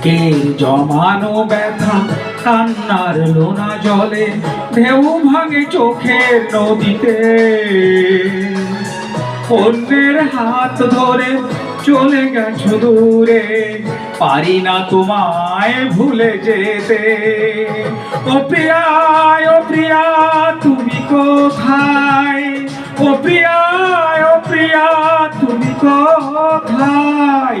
বুকের জমানো ব্যথা? কান্নার লোনা জলে, ঢেউ ভাঙে চোখের নদীতে। অন্যের হাত ধরে চলে গেছো দূরে, পারি না তোমায় ভুলে যেতে। ও প্রিয়া ও প্রিয়া, তুমি কোথায়? ও প্রিয়া ও প্রিয়া, তুমি কোথায়?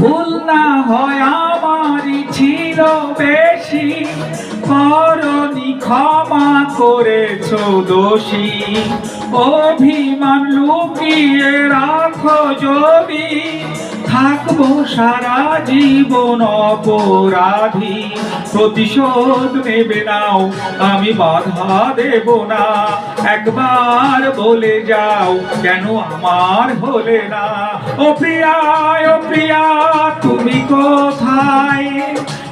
ভুল না হয় আমারই ছিল বেশি। করণি ক্ষমা করেছ দোষী। অভিমান লুকিয়ে রাখো যদি। থাকব সারা জীবন অপরাধী। প্রতিশোধ নেবে নাও, আমি বাধা দেব না। একবার বলে যাও, কেন আমার হলে না? ও প্রিয়া ও প্রিয়া, তুমি কোথায়?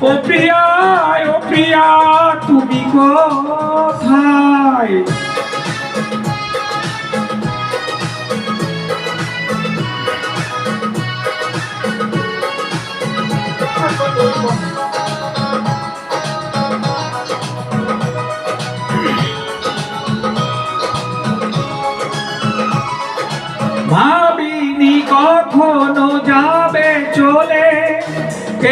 ও প্রিয়া ও প্রিয়া তুমি কোথায়? ভাবিনি কখনো যাবে চলে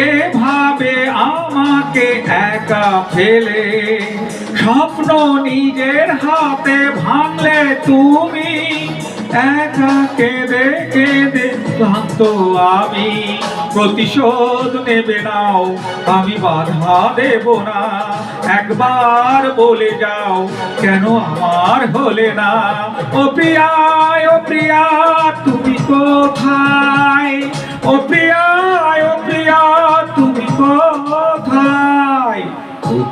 এভাবে আমাকে একা ফেলে। স্বপ্ন নিজের হাতে ভাঙলে তুমি একা কেঁদে কেঁদে ক্লান্ত আমি। প্রতিশোধ নেবে নাও, আমি বাধা দেব না। একবার বলে যাও, কেন আমার হলে না? ও প্রিয়া ও প্রিয়া, তুমি কোথায়? ও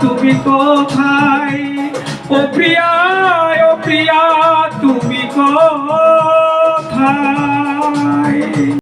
তুমি কোথায়? ও প্রিয়া ও প্রিয়া তুমি কোথায়?